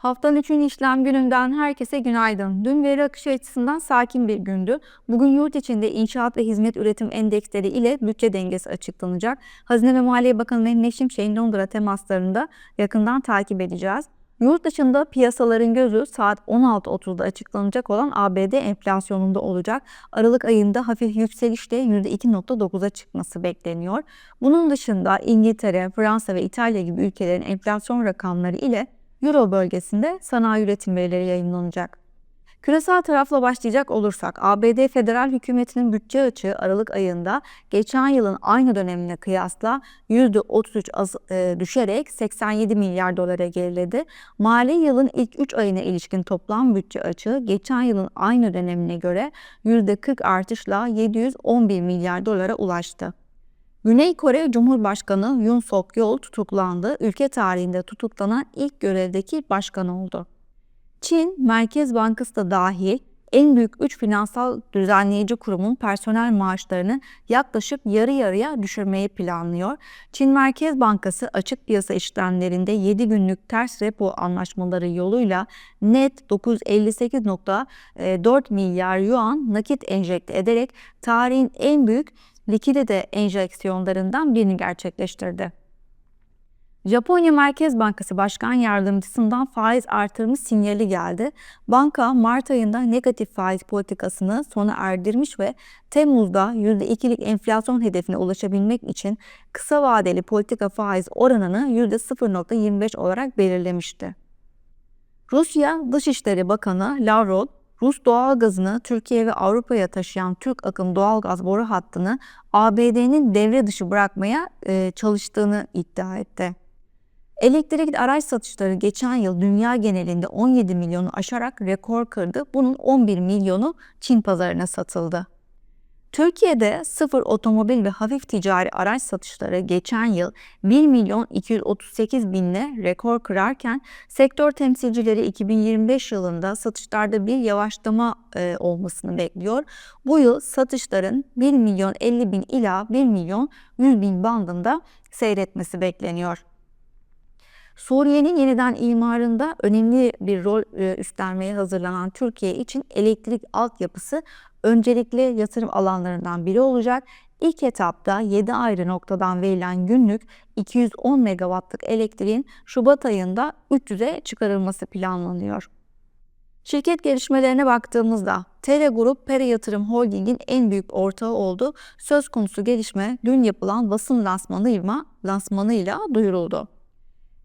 Haftanın 3. işlem gününden herkese günaydın. Dün veri akışı açısından sakin bir gündü. Bugün yurt içinde inşaat ve hizmet üretim endeksleri ile bütçe dengesi açıklanacak. Hazine ve Maliye Bakanı Mehmet Şimşek'in Londra temaslarını da yakından takip edeceğiz. Yurt dışında piyasaların gözü saat 16.30'da açıklanacak olan ABD enflasyonunda olacak. Aralık ayında hafif yükselişle %2.9'a çıkması bekleniyor. Bunun dışında İngiltere, Fransa ve İtalya gibi ülkelerin enflasyon rakamları ile Euro bölgesinde sanayi üretim verileri yayınlanacak. Küresel tarafla başlayacak olursak ABD federal hükümetinin bütçe açığı Aralık ayında geçen yılın aynı dönemine kıyasla %33 az, e, düşerek 87 milyar dolara geriledi. Mali yılın ilk 3 ayına ilişkin toplam bütçe açığı geçen yılın aynı dönemine göre %40 artışla 711 milyar dolara ulaştı. Güney Kore Cumhurbaşkanı Yoon Suk Yeol tutuklandı. Ülke tarihinde tutuklanan ilk görevdeki başkan oldu. Çin Merkez Bankası da dahil en büyük 3 finansal düzenleyici kurumun personel maaşlarını yaklaşık yarı yarıya düşürmeyi planlıyor. Çin Merkez Bankası açık piyasa işlemlerinde 7 günlük ters repo anlaşmaları yoluyla net 958.4 milyar yuan nakit enjekte ederek tarihin en büyük likidite enjeksiyonlarından birini gerçekleştirdi. Japonya Merkez Bankası Başkan Yardımcısından faiz artırımı sinyali geldi. Banka Mart ayında negatif faiz politikasını sona erdirmiş ve Temmuz'da %2'lik enflasyon hedefine ulaşabilmek için kısa vadeli politika faiz oranını %0.25 olarak belirlemişti. Rusya Dışişleri Bakanı Lavrov, Rus doğal gazını Türkiye ve Avrupa'ya taşıyan Türk akım doğal gaz boru hattını ABD'nin devre dışı bırakmaya e, çalıştığını iddia etti. Elektrikli araç satışları geçen yıl dünya genelinde 17 milyonu aşarak rekor kırdı. Bunun 11 milyonu Çin pazarına satıldı. Türkiye'de sıfır otomobil ve hafif ticari araç satışları geçen yıl 1 milyon 238 binle rekor kırarken sektör temsilcileri 2025 yılında satışlarda bir yavaşlama e, olmasını bekliyor. Bu yıl satışların 1 milyon 50 bin ila 1 milyon 100 bin bandında seyretmesi bekleniyor. Suriye'nin yeniden imarında önemli bir rol e, üstlenmeye hazırlanan Türkiye için elektrik altyapısı öncelikli yatırım alanlarından biri olacak. İlk etapta 7 ayrı noktadan verilen günlük 210 megawattlık elektriğin Şubat ayında 300'e çıkarılması planlanıyor. Şirket gelişmelerine baktığımızda Tele Grup Pere Yatırım Holding'in en büyük ortağı oldu. Söz konusu gelişme dün yapılan basın lansmanıyla, lansmanıyla duyuruldu.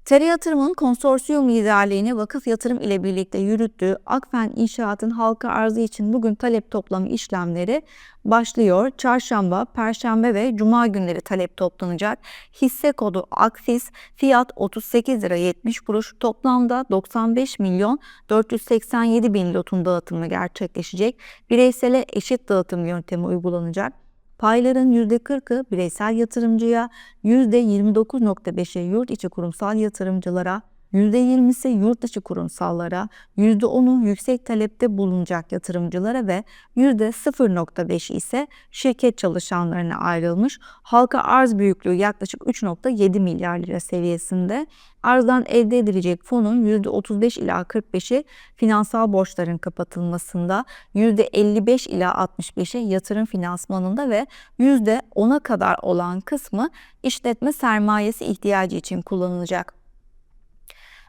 TR Yatırım'ın konsorsiyum liderliğini vakıf yatırım ile birlikte yürüttüğü Akfen İnşaat'ın halka arzı için bugün talep toplama işlemleri başlıyor. Çarşamba, Perşembe ve Cuma günleri talep toplanacak. Hisse kodu AKFIS, fiyat 38 lira 70 kuruş. Toplamda 95 milyon 487 bin lotun dağıtımı gerçekleşecek. Bireysele eşit dağıtım yöntemi uygulanacak. Payların %40'ı bireysel yatırımcıya, %29.5'i yurt içi kurumsal yatırımcılara, %20'si yurt dışı kurumsallara, %10'u yüksek talepte bulunacak yatırımcılara ve %0.5 ise şirket çalışanlarına ayrılmış. Halka arz büyüklüğü yaklaşık 3.7 milyar lira seviyesinde. Arzdan elde edilecek fonun %35 ila 45'i finansal borçların kapatılmasında, %55 ila 65'i yatırım finansmanında ve %10'a kadar olan kısmı işletme sermayesi ihtiyacı için kullanılacak.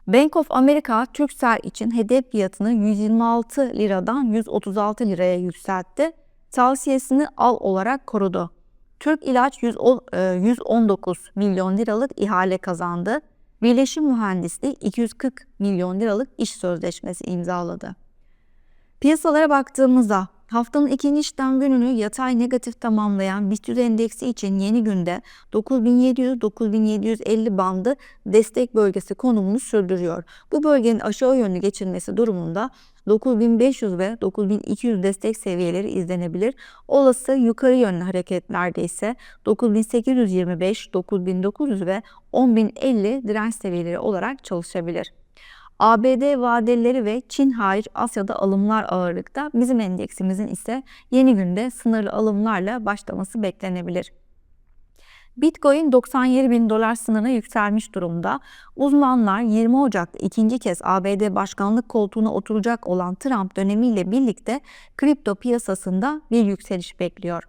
Bank of America Türksel için hedef fiyatını 126 liradan 136 liraya yükseltti. Tavsiyesini al olarak korudu. Türk İlaç 119 e, milyon liralık ihale kazandı. Birleşim Mühendisliği 240 milyon liralık iş sözleşmesi imzaladı. Piyasalara baktığımızda Haftanın ikinci işlem gününü yatay negatif tamamlayan BIST endeksi için yeni günde 9700-9750 bandı destek bölgesi konumunu sürdürüyor. Bu bölgenin aşağı yönlü geçilmesi durumunda 9500 ve 9200 destek seviyeleri izlenebilir. Olası yukarı yönlü hareketlerde ise 9825, 9900 ve 10050 direnç seviyeleri olarak çalışabilir. ABD vadeleri ve Çin hariç Asya'da alımlar ağırlıkta. Bizim endeksimizin ise yeni günde sınırlı alımlarla başlaması beklenebilir. Bitcoin 97 bin dolar sınırına yükselmiş durumda. Uzmanlar 20 Ocak'ta ikinci kez ABD başkanlık koltuğuna oturacak olan Trump dönemiyle birlikte kripto piyasasında bir yükseliş bekliyor.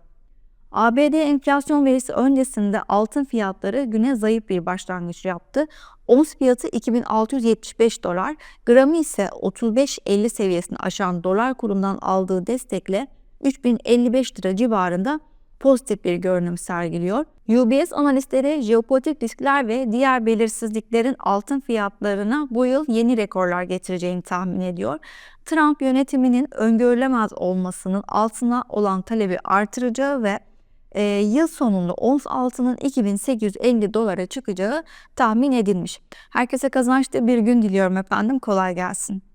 ABD enflasyon verisi öncesinde altın fiyatları güne zayıf bir başlangıç yaptı. Ons fiyatı 2675 dolar, gramı ise 35.50 seviyesini aşan dolar kurundan aldığı destekle 3055 lira civarında pozitif bir görünüm sergiliyor. UBS analistleri jeopolitik riskler ve diğer belirsizliklerin altın fiyatlarına bu yıl yeni rekorlar getireceğini tahmin ediyor. Trump yönetiminin öngörülemez olmasının altına olan talebi artıracağı ve e, yıl sonunda ons altının 2850 dolara çıkacağı tahmin edilmiş. Herkese kazançlı bir gün diliyorum efendim. Kolay gelsin.